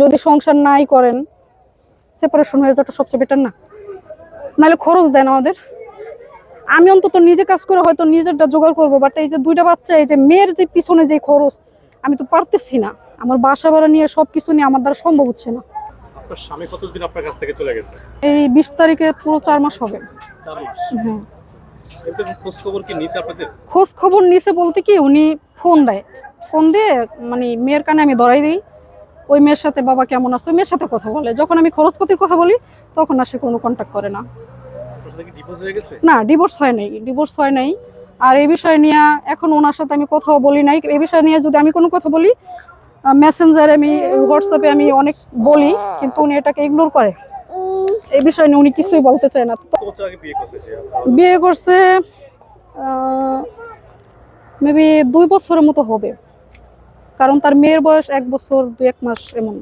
যদি সংসার নাই করেন সেপারেশন হয়ে যাওয়াটা সবচেয়ে বেটার না? নাহলে খরচ দেন আমাদের। আমি অন্তত নিজে কাজ করে হয়তো নিজেরটা জোগাড় করব বাট এই যে দুইটা বাচ্চা এই যে মেয়ের যে পিছনে যে খরচ আমি তো পারতেছি না। আমার বাসা ভাড়া নিয়ে সব কিছু নিয়ে আমার দ্বারা সম্ভব হচ্ছে না। আপনার স্বামী কতদিন আপনার কাছ থেকে চলে গেছে? এই বিশ তারিখে পুরো চার মাস হবে। হ্যাঁ। খোঁজ খবর কি নিছে আপনাদের? খোঁজ খবর নিছে বলতে কি উনি ফোন দেয়। ফোন দিয়ে মানে মেয়ের কানে আমি ধরাই দিই। ওই মেয়ের সাথে বাবা কেমন আছে? ওই মেয়ের সাথে কথা বলে। যখন আমি খরচপাতির কথা বলি তখন আর সে কোনো কন্ট্যাক্ট করে না। না ডিভোর্স হয় নাই ডিভোর্স হয় নাই। আর এই বিষয় নিয়ে এখন ওনার সাথে আমি কথাও বলি নাই। এই বিষয় নিয়ে যদি আমি কোনো কথা বলি মেসেঞ্জারে আমি হোয়াটসঅ্যাপে আমি অনেক বলি কিন্তু উনি এটাকে ইগনোর করে। এই বিষয় নিয়ে উনি কিছুই বলতে চায় না। বিয়ে করছে মেবি দুই বছরের মতো হবে। কারণ তার মেয়ের বয়স এক বছর দু এক মাস এমন।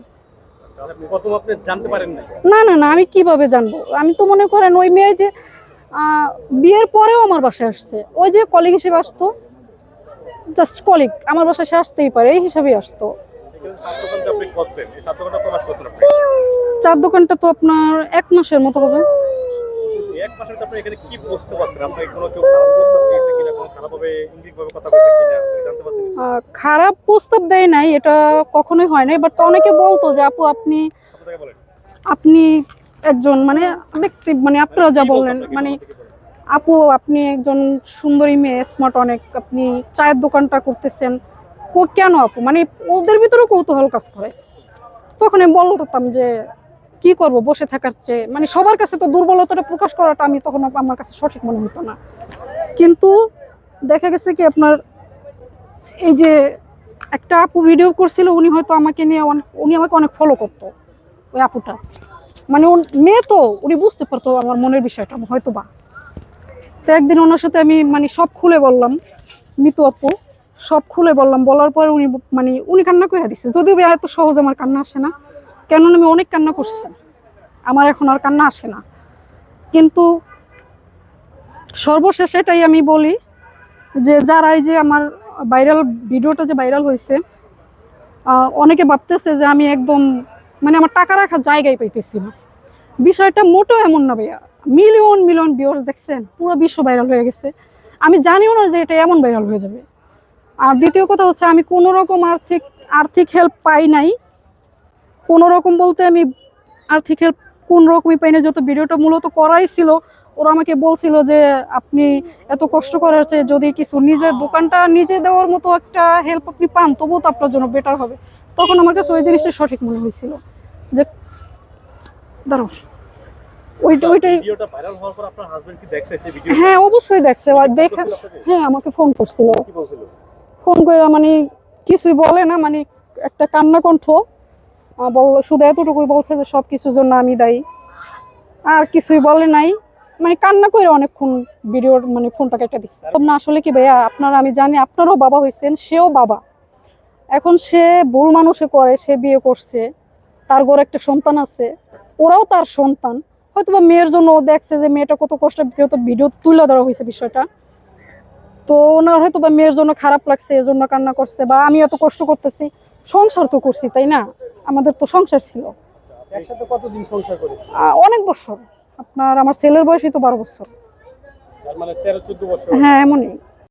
না না না আমি কীভাবে জানব? আমি তো মনে করেন ওই মেয়ে যে বিয়ের পরেও আমার বাসায় আসছে। ওই যে কলিগ হিসেবে আসতো জাস্ট কলিগ আমার বাসায় সে আসতেই পারে এই হিসাবেই আসতো। চার দোকানটা তো আপনার এক মাসের মতো হবে। এক মাসের আপনি এখানে কি বুঝতে পারছেন? আপনাকে কোনো কেউ খারাপ প্রস্তাব দেয় নাই এটা কখনোই হয় নাই বাট অনেকে বলতো যে আপু আপনি আপনি একজন মানে দেখতে মানে আপনারা যা বললেন মানে আপু আপনি একজন সুন্দরী মেয়ে স্মার্ট অনেক আপনি চায়ের দোকানটা করতেছেন কেন আপু? মানে ওদের ভিতরেও কৌতূহল কাজ করে। তখন আমি বলতাম যে কি করব বসে থাকার চেয়ে? মানে সবার কাছে তো দুর্বলতাটা প্রকাশ করাটা আমি তখন আমার কাছে সঠিক মনে হতো না। কিন্তু দেখা গেছে কি আপনার এই যে একটা আপু ভিডিও করছিল, উনি হয়তো আমাকে নিয়ে উনি আমাকে অনেক ফলো করতো, ওই আপুটা। মানে মেয়ে তো, উনি বুঝতে পারতো আমার মনের বিষয়টা হয়তো বা তো একদিন ওনার সাথে আমি মানে সব খুলে বললাম, মিতু আপু, সব খুলে বললাম, বলার পরে উনি মানে উনি কান্না করে দিচ্ছে যদিও এত সহজ আমার কান্না আসে না কেন আমি অনেক কান্না করছি। আমার এখন আর কান্না আসে না। কিন্তু সর্বশেষ এটাই আমি বলি যে যারা এই যে আমার ভাইরাল ভিডিওটা যে ভাইরাল হয়েছে অনেকে ভাবতেছে যে আমি একদম মানে আমার টাকা রাখার জায়গায় পাইতেছি না। বিষয়টা মোটেও এমন না ভাইয়া। মিলিয়ন মিলিয়ন ভিউয়ার্স দেখছেন? পুরো বিশ্ব ভাইরাল হয়ে গেছে। আমি জানিও না যে এটা এমন ভাইরাল হয়ে যাবে। আর দ্বিতীয় কথা হচ্ছে, আমি কোনো রকম আর্থিক আর্থিক হেল্প পাই নাই। কোনো রকম বলতে আমি আর্থিক হেল্প কোন রকমই পাই না যত ভিডিওটা মূলত করাই ছিল ওরা আমাকে বলছিল যে আপনি এত কষ্ট করেছে যদি কিছু নিজের দোকানটা নিজে দেওয়ার মতো একটা হেল্প আপনি পান তবুও তো আপনার জন্য বেটার হবে। তখন আমার কাছে ওই জিনিসটা সঠিক মনে হয়েছিল। যে দাঁড়াও। ওইটা ওইটাই সেই ভিডিও হ্যাঁ অবশ্যই দেখছে। দেখে হ্যাঁ আমাকে ফোন করছিল। ফোন করে মানে কিছুই বলে না মানে একটা কান্না কণ্ঠ বল, শুধু এতটুকুই বলছে যে সব কিছুর জন্য আমি দায়ী। আর কিছুই বলে নাই। মানে কান্না করে অনেকক্ষণ ভিডিওর মানে ফোনটা কেটে দিচ্ছে না, আসলে কি ভাইয়া, আপনারা আমি জানি আপনারও বাবা হয়েছেন সেও বাবা। এখন সে ভুল মানুষে করে, সে বিয়ে করছে, তার ঘরে একটা সন্তান আছে, ওরাও তার সন্তান। হয়তো বা মেয়ের জন্য ও দেখছে যে মেয়েটা কত কষ্ট যেহেতু ভিডিও তুলে ধরা হয়েছে বিষয়টা। তো ওনার হয়তো বা মেয়ের জন্য খারাপ লাগছে এর জন্য কান্না করছে, বা আমি এত কষ্ট করতেছি। সংসার তো করছি তাই না? আমাদের তো সংসার ছিল। একসাথে কতদিন সংসার করেছে অনেক বছর। আপনার আমার ছেলের বয়সই তো বারো বছর। মানে তেরো চোদ্দ বছর। হ্যাঁ এমনই।